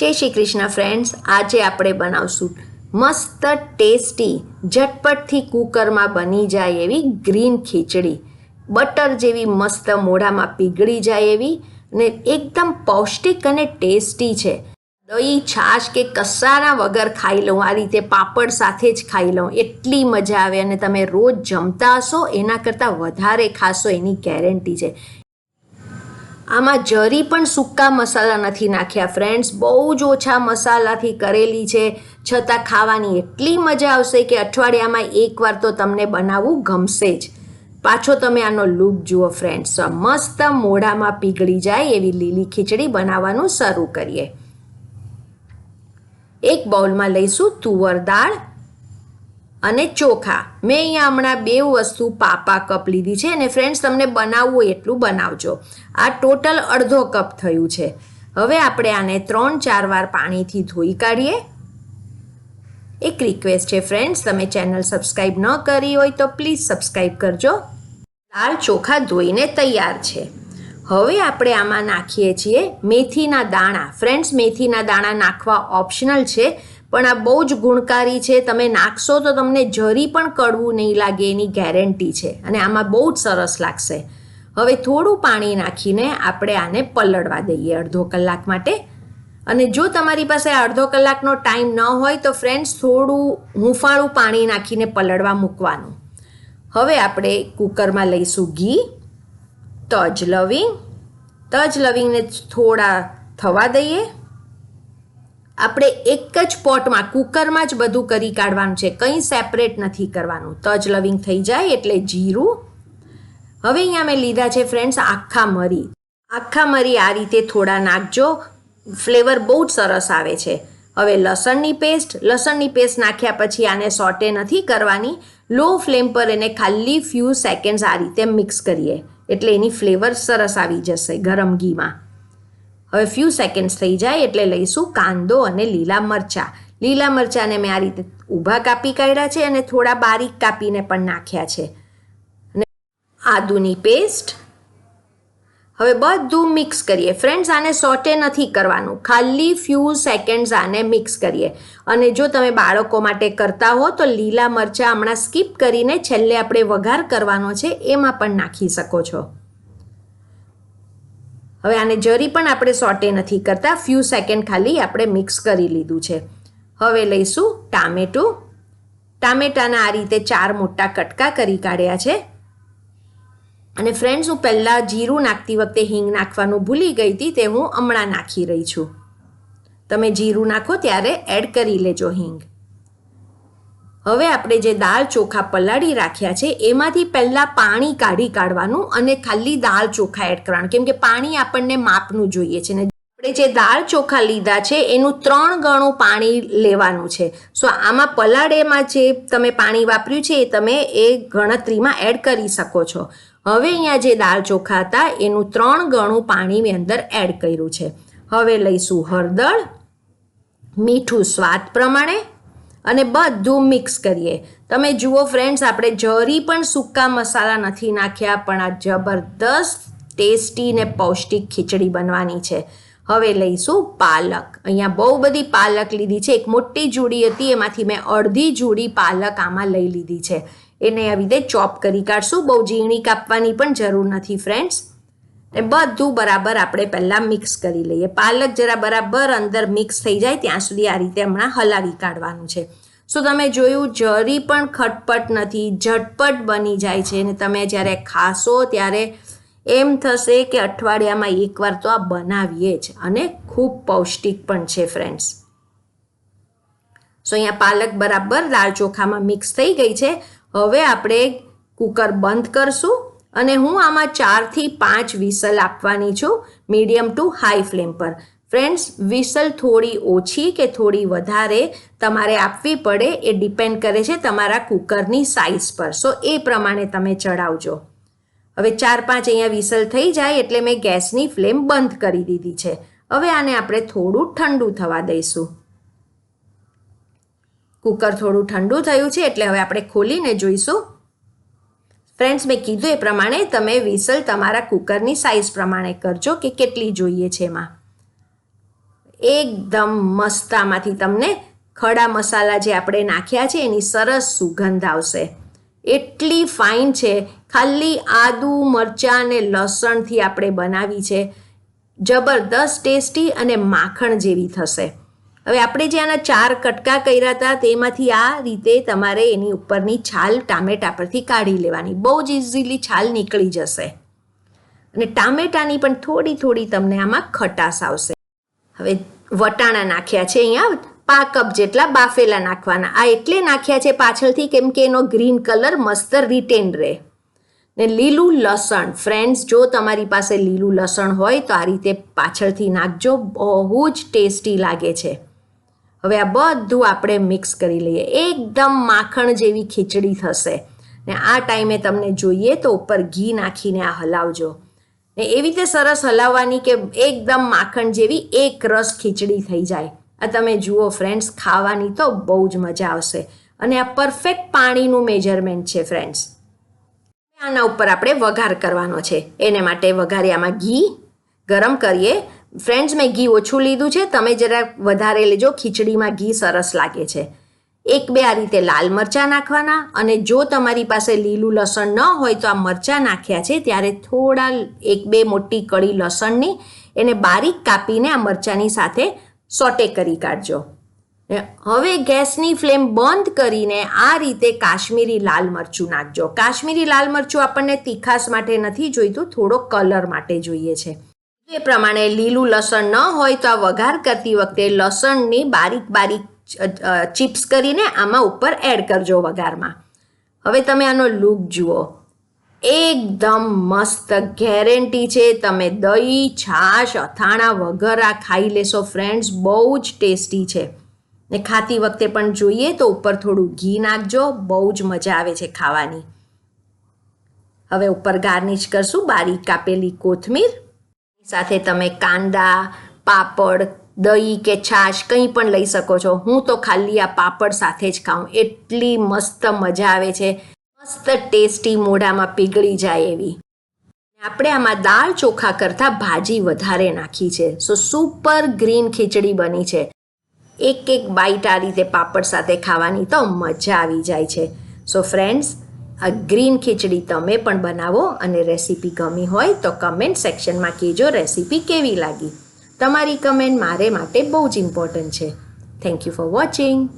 જય શ્રી કૃષ્ણ ફ્રેન્ડ્સ આજે આપણે બનાવશું મસ્ત ટેસ્ટી, ઝટપટથી કુકરમાં બની જાય એવી ગ્રીન ખીચડી. બટર જેવી મસ્ત મોઢામાં પીગળી જાય એવી ને એકદમ પૌષ્ટિક અને ટેસ્ટી છે. દહીં, છાશ કે કસારા વગર ખાઈ લઉં, આ રીતે પાપડ સાથે જ ખાઈ લઉં. એટલી મજા આવે અને તમે રોજ જમતા હશો, એના કરતાં વધારે ખાશો એની ગેરંટી છે. આમાં જરી પણ સૂકા મસાલા નથી નાખ્યા ફ્રેન્ડ્સ બહુ જ ઓછા મસાલાથી કરેલી છે. છતાં ખાવાની એટલી મજા આવશે કે અઠવાડિયામાં એકવાર તો તમને બનાવવું ગમશે જ. પાછો તમે આનો લુક જુઓ ફ્રેન્ડ્સ મસ્ત મોઢામાં પીગળી જાય એવી લીલી ખીચડી બનાવવાનું શરૂ કરીએ. એક બાઉલમાં લઈશું તુવર દાળ અને ચોખા. મેં અહીંયા હમણાં બે વસ્તુ પાપા કપ લીધી છે અને ફ્રેન્ડ્સ, તમને બનાવવું એટલું બનાવજો. આ ટોટલ અડધો કપ થયું છે. હવે આપણે આને ત્રણ, ચાર વાર પાણીથી ધોઈ કાઢીએ. એક રિક્વેસ્ટ છે ફ્રેન્ડ્સ, તમે ચેનલ સબસ્ક્રાઈબ ન કરી હોય તો પ્લીઝ સબસ્ક્રાઈબ કરજો. દાળ ચોખા ધોઈને તૈયાર છે. હવે આપણે આમાં નાખીએ છીએ મેથીના દાણા. ફ્રેન્ડ્સ, મેથીના દાણા નાખવા ઓપ્શનલ છે. પણ આ બહુ જ ગુણકારી છે. તમે નાખશો તો તમને જરી પણ કડવું નહીં લાગે એની ગેરંટી છે. અને આમાં બહુ જ સરસ લાગશે. હવે થોડું પાણી નાખીને આપણે આને પલળવા દઈએ અડધો કલાક માટે. અને જો તમારી પાસે અડધો કલાકનો ટાઈમ ન હોય તો ફ્રેન્ડ્સ, થોડું હુંફાળું પાણી નાખીને પલળવા મૂકવાનું. હવે આપણે કુકરમાં લઈશું ઘી, તજ લવિંગ. તજ લવિંગને થોડા થવા દઈએ. આપણે એક જ પોટમાં કુકરમાં જ બધું કરી કાઢવાનું છે. કંઈ સેપરેટ નથી કરવાનું. તજ લવિંગ થઈ જાય એટલે જીરું. હવે અહીંયા મેં લીધા છે ફ્રેન્ડ્સ આખા મરી. આખા મરી આ રીતે થોડા નાખજો. ફ્લેવર બહુ જ સરસ આવે છે. હવે લસણની પેસ્ટ લસણની પેસ્ટ નાખ્યા પછી આને સોટે નથી કરવાની. લો ફ્લેમ પર એને ખાલી ફ્યુ સેકન્ડ્સ આ રીતે મિક્સ કરીએ. એટલે એની ફ્લેવર સરસ આવી જશે ગરમ ઘીમાં. હવે ફ્યુ સેકન્ડ્સ થઈ જાય એટલે લઈશું કાંદો અને લીલા મરચાં. લીલા મરચાંને મેં આ રીતે ઊભા કાપી કાઢ્યા છે અને થોડા બારીક કાપીને પણ નાખ્યા છે. અને આદુની પેસ્ટ હવે બધું મિક્સ કરીએ. ફ્રેન્ડ્સ આને સોટે નથી કરવાનું. ખાલી ફ્યુ સેકન્ડ્સ આને મિક્સ કરીએ. અને જો તમે બાળકો માટે કરતા હો, તો લીલા મરચાં હમણાં સ્કીપ કરીને છેલ્લે આપણે વઘાર કરવાનો છે, એમાં પણ નાખી શકો છો. હવે આને જરી પણ આપણે સોટે નથી કરતા. ફ્યુ સેકન્ડ ખાલી આપણે મિક્સ કરી લીધું છે. હવે લઈશું ટામેટું. ટામેટાના આ રીતે ચાર મોટા કટકા કરી કાઢ્યા છે. અને ફ્રેન્ડ્સ હું પહેલાં જીરું નાખતી વખતે હિંગ નાખવાનું ભૂલી ગઈ હતી, તે હું હમણાં નાખી રહી છું. તમે જીરું નાખો ત્યારે એડ કરી લેજો હિંગ. હવે આપણે જે દાળ ચોખા પલાળી રાખ્યા છે, એમાંથી પહેલાં પાણી કાઢી કાઢવાનું અને ખાલી દાળ ચોખા એડ કરવાનું. કેમ કે પાણી આપણને માપનું જોઈએ છે ને. આપણે જે દાળ ચોખા લીધા છે, એનું ત્રણ ગણું પાણી લેવાનું છે. સો આમાં પલાળેમાં જે તમે પાણી વાપર્યું છે, એ તમે એ ગણતરીમાં એડ કરી શકો છો. હવે અહીંયા જે દાળ ચોખા હતા, એનું ત્રણ ગણું પાણી મેં અંદર એડ કર્યું છે. હવે લઈશું હળદર. મીઠું સ્વાદ પ્રમાણે અને બધું મિક્સ કરીએ. તમે જુઓ ફ્રેન્ડ્સ આપણે જરી પણ સૂકા મસાલા નથી નાખ્યા, પણ આ જબરદસ્ત ટેસ્ટી ને પૌષ્ટિક ખીચડી બનવાની છે. હવે લઈશું પાલક. અહીંયા બહુ બધી પાલક લીધી છે. એક મોટી જુડી હતી, એમાંથી મેં અડધી જુડી પાલક આમાં લઈ લીધી છે. એને આવી રીતે ચોપ કરી કાઢશું. બહુ ઝીણી કાપવાની પણ જરૂર નથી ફ્રેન્ડ્સ ને બધું બરાબર આપણે પહેલાં મિક્સ કરી લઈએ. પાલક જરા બરાબર અંદર મિક્સ થઈ જાય ત્યાં સુધી આ રીતે હમણાં હલાવી કાઢવાનું છે. સો તમે જોયું જરી પણ ખટપટ નથી, ઝટપટ બની જાય છે અને તમે જ્યારે ખાશો ત્યારે એમ થશે કે અઠવાડિયામાં એકવાર તો આ બનાવીએ જ અને ખૂબ પૌષ્ટિક પણ છે ફ્રેન્ડ્સ સો અહીંયા પાલક બરાબર દાળ ચોખામાં મિક્સ થઈ ગઈ છે. હવે આપણે કુકર બંધ કરશું. અને હું આમાં ચારથી પાંચ વિસલ આપવાની છું, મીડિયમ ટુ હાઈ ફ્લેમ પર. ફ્રેન્ડ્સ, વિસલ થોડી ઓછી કે થોડી વધારે તમારે આપવી પડે, એ ડિપેન્ડ કરે છે તમારા કુકરની સાઇઝ પર. સો, એ પ્રમાણે તમે ચડાવજો હવે ચાર પાંચ અહીંયા વિસલ થઈ જાય એટલે મેં ગેસની ફ્લેમ બંધ કરી દીધી છે. હવે આને આપણે થોડું ઠંડુ થવા દઈશું. કુકર થોડું ઠંડુ થયું છે એટલે હવે આપણે ખોલીને જોઈશું. ફ્રેન્ડ્સ, મેં કીધું એ પ્રમાણે તમે વિસલ તમારા કુકરની સાઇઝ પ્રમાણે કરજો કે કેટલી જોઈએ છે એમાં. એકદમ મસ્તામાંથી તમને ખડા મસાલા જે આપણે નાખ્યા છે, એની સરસ સુગંધ આવશે. એટલી ફાઇન છે. ખાલી આદુ, મરચાં અને લસણથી આપણે બનાવી છે. જબરદસ્ત ટેસ્ટી અને માખણ જેવી થશે. હવે આપણે જે આના ચાર કટકા કર્યા હતા, તેમાંથી આ રીતે તમારે એની ઉપરની છાલ ટામેટા પરથી કાઢી લેવાની. બહુ જ ઇઝીલી છાલ નીકળી જશે. અને ટામેટાની પણ થોડી થોડી તમને આમાં ખટાશ આવશે. હવે વટાણા નાખ્યા છે અહીંયા. પા કપ જેટલા બાફેલા નાખવાના. આ એટલે નાખ્યા છે પાછળથી કેમ કે એનો ગ્રીન કલર મસ્ત રિટેન રહે. ને લીલું લસણ. ફ્રેન્ડ્સ જો તમારી પાસે લીલું લસણ હોય તો આ રીતે પાછળથી નાખજો. બહુ જ ટેસ્ટી લાગે છે. હવે આ બધું આપણે મિક્સ કરી લઈએ. એકદમ માખણ જેવી ખીચડી થશે. ને આ ટાઈમે તમને જોઈએ તો ઉપર ઘી નાખીને આ હલાવજો. ને એવી રીતે સરસ હલાવવાની કે એકદમ માખણ જેવી એક રસ ખીચડી થઈ જાય. આ તમે જુઓ ફ્રેન્ડ્સ ખાવાની તો બહુ જ મજા આવશે. અને આ પરફેક્ટ પાણીનું મેજરમેન્ટ છે ફ્રેન્ડ્સ આના ઉપર આપણે વઘાર કરવાનો છે. એને માટે વઘારિયામાં ઘી ગરમ કરીએ. ફ્રેન્ડ્સ મેં ઘી ઓછું લીધું છે. તમે જરા વધારે લેજો. ખીચડીમાં ઘી સરસ લાગે છે. એક બે આ રીતે લાલ મરચાં નાખવાના અને જો તમારી પાસે લીલું લસણ ન હોય તો આ મરચાં નાખ્યા છે. ત્યારે થોડા એક બે મોટી કળી લસણની એને બારીક કાપીને આ મરચાંની સાથે સોટે કરી કાઢજો. હવે ગેસની ફ્લેમ બંધ કરીને આ રીતે કાશ્મીરી લાલ મરચું નાખજો. કાશ્મીરી લાલ મરચું આપણને તીખાસ માટે નથી જોઈતું, થોડો કલર માટે જોઈએ છે. એ પ્રમાણે લીલું લસણ ન હોય તો આ વઘાર કરતી વખતે લસણની બારીક બારીક ચિપ્સ કરીને આમાં ઉપર એડ કરજો વઘારમાં. હવે તમે આનો લુક જુઓ. એકદમ મસ્ત ગેરંટી છે. તમે દહીં, છાશ, અથાણા વગર આ ખાઈ લેશો ફ્રેન્ડ્સ બહુ જ ટેસ્ટી છે. ને ખાતી વખતે પણ જોઈએ તો ઉપર થોડું ઘી નાખજો, બહુ જ મજા આવે છે ખાવાની. હવે ઉપર ગાર્નિશ કરશું બારીક કાપેલી કોથમીર. સાથે તમે કાંદા, પાપડ, દહીં કે છાશ કંઈ પણ લઈ શકો છો. હું તો ખાલી આ પાપડ સાથે જ ખાઉં. એટલી મસ્ત મજા આવે છે. મસ્ત ટેસ્ટી મોઢામાં પીગળી જાય એવી. આપણે આમાં દાળ ચોખા કરતાં ભાજી વધારે નાખી છે. સો સુપર ગ્રીન ખીચડી બની છે. એક એક બાઈટ આ રીતે પાપડ સાથે ખાવાની તો મજા આવી જાય છે. સો ફ્રેન્ડ્સ આ ગ્રીન ખીચડી તમે પણ બનાવો અને રેસીપી ગમી હોય તો કમેન્ટ સેક્શનમાં કહેજો રેસીપી કેવી લાગી. તમારી કમેન્ટ મારે માટે બહુ જ ઇમ્પોર્ટન્ટ છે. Thank you for watching